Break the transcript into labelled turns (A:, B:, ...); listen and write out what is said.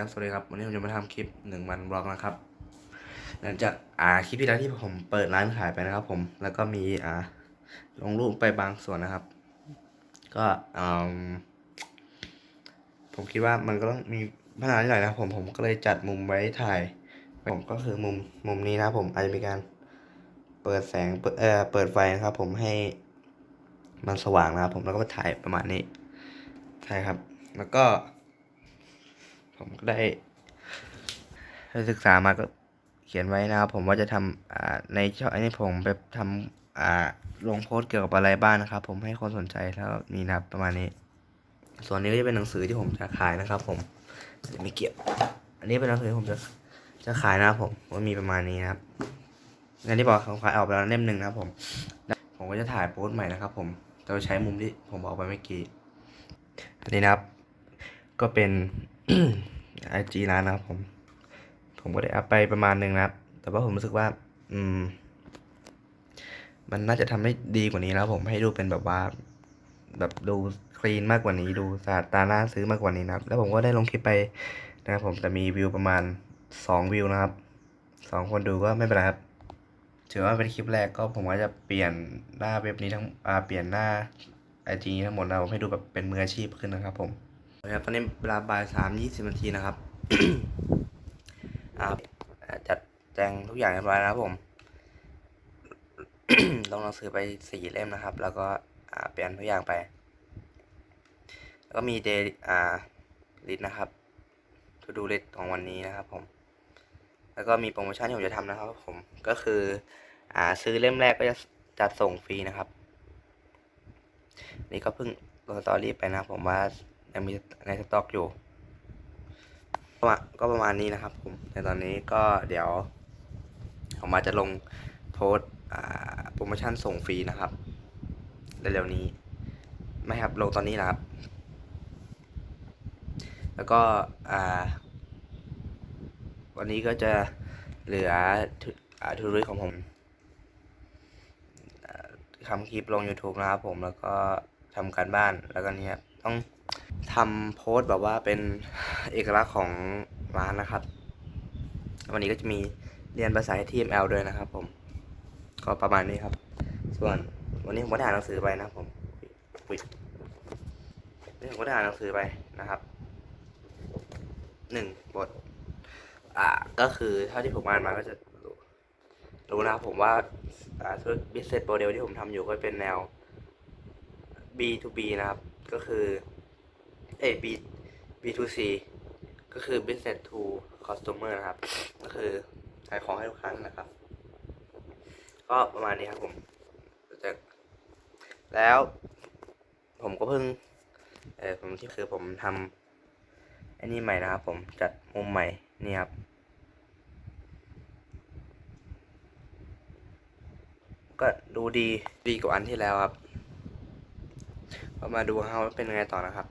A: ครับสวัสดีครับวันนี้ผมจะมาทำคลิปหนึ่งวันบล็อกนะครับ หลังจากอ่าคลิปที่แล้วที่ผมเปิดร้านขายไปนะครับผมแล้วก็มีอ่าลงรูปไปบางส่วนนะครับ ก็อืมผมคิดว่ามันก็ต้องมีปัญหาหน่อยนะผมผมก็เลยจัดมุมไว้ถ่าย ผมก็คือมุมมุมนี้นะผมอาจจะมีการเปิดแสงเปิดเอ่อเปิดไฟนะครับ ผมให้มันสว่างนะครับ ผมแล้วก็ถ่ายประมาณนี้ใช่ครับ แล้วก็ ผมก็ได้ได้ศึกษามาก็เขียนไว้นะครับ ผมว่าจะทำอ่าในช่องอันนี้ผมไปทำอ่าลงโพสเกี่ยวกับอะไรบ้างนะครับ ผมให้คนสนใจแล้วมีนะครับประมาณนี้ ส่วนนี้ก็จะเป็นหนังสือที่ผมจะขายนะครับ ผมไม่เกี่ยว อันนี้เป็นหนังสือที่ผมจะจะขายนะครับผมว่ามีประมาณนี้นะครับงานที่บอกของขายออกไปแล้วเล่มหนึ่งนะครับ ผม ผมก็จะถ่ายโพสใหม่นะครับ ผมจะใช้มุมที่ผมบอกไปเมื่อกี้อันนี้นะครับ ก็เป็น ไอจีร้านนะครับผม ผมก็ได้อัพไปประมาณหนึ่งนะครับ แต่ว่าผมรู้สึกว่า อืม มันน่าจะทำให้ดีกว่านี้แล้ว ผมให้ดูเป็นแบบว่า แบบดูคลีนมากกว่านี้ ดูสะอาดตาหน้าซื้อมากกว่านี้นะครับ แล้วผมก็ได้ลงคลิปไปนะครับ ผมแต่มีวิวประมาณสองวิวนะครับสองคนดูก็ไม่เป็นไรครับถือว่าเป็นคลิปแรกก็ผมก็จะเปลี่ยนหน้าเว็บนี้ทั้งอ่าเปลี่ยนหน้าไอจีทั้งหมดนะผมให้ดูแบบเป็นมืออาชีพขึ้นนะครับผม ครับตอนนี้เวลาบ่ายสามยี่สิบนาทีนะครับอาจัดแจงทุกอย่างเรียบร้อยแล้วครับผม ลงหนังสือไปสี่เล่มนะครับ แล้วก็เปลี่ยนทุกอย่างไป แล้วก็มีเดย์อ่าลิสนะครับทูดูลิสของวันนี้นะครับผม แล้วก็มีโปรโมชั่นที่ผมจะทำนะครับผม ก็คือ อ่าซื้อเล่มแรกก็จะจัดส่งฟรีนะครับ นี่ก็เพิ่งลงสตอรี่ไปนะผมว่า ยังมีในสต็อกอยู่ก็ประมาณนี้นะครับผมในตอนนี้ก็เดี๋ยวผมมาจะลงโพสโปรโมชั่นส่งฟรีนะครับเร็วๆนี้ไม่ครับลงตอนนี้นะครับ แล้วก็วันนี้ก็จะเหลือทูริของผมทำคลิปลง YouTube นะครับผมแล้วก็ทำการบ้านแล้วก็เนี่ยต้อง ทำโพสต์แบบว่าเป็นเอกลักษณ์ของร้านนะครับ วันนี้ก็จะมีเรียนภาษา HTML ด้วยนะครับ ผม ก็ประมาณนี้ครับ ส่วนวันนี้ผมก็ได้อ่านหนังสือไปนะครับผมนี่ผมก็ได้อ่านหนังสือไปนะครับหนึ่งบท อ่าก็คือเท่าที่ผมอ่านมาก็จะรู้นะครับผมว่าอ่าธุรกิจ business model ที่ผมทำอยู่ก็เป็นแนว B to B นะครับ ก็คือ เอย B B to C ก็คือ business to customer นะครับ ก็คือขายของให้ลูกค้านั่นแหละครับ ก็ประมาณนี้ครับผมจะแล้ว ผมก็เพิ่ง เออผมที่คือผมทำอ้นี่ใหม่นะครับ ผมจัดมุมใหม่นี่ครับ ก็ดูดีดีกว่าอันที่แล้วครับก็มาดูฮะว่าเป็นยังไงต่อนะครับ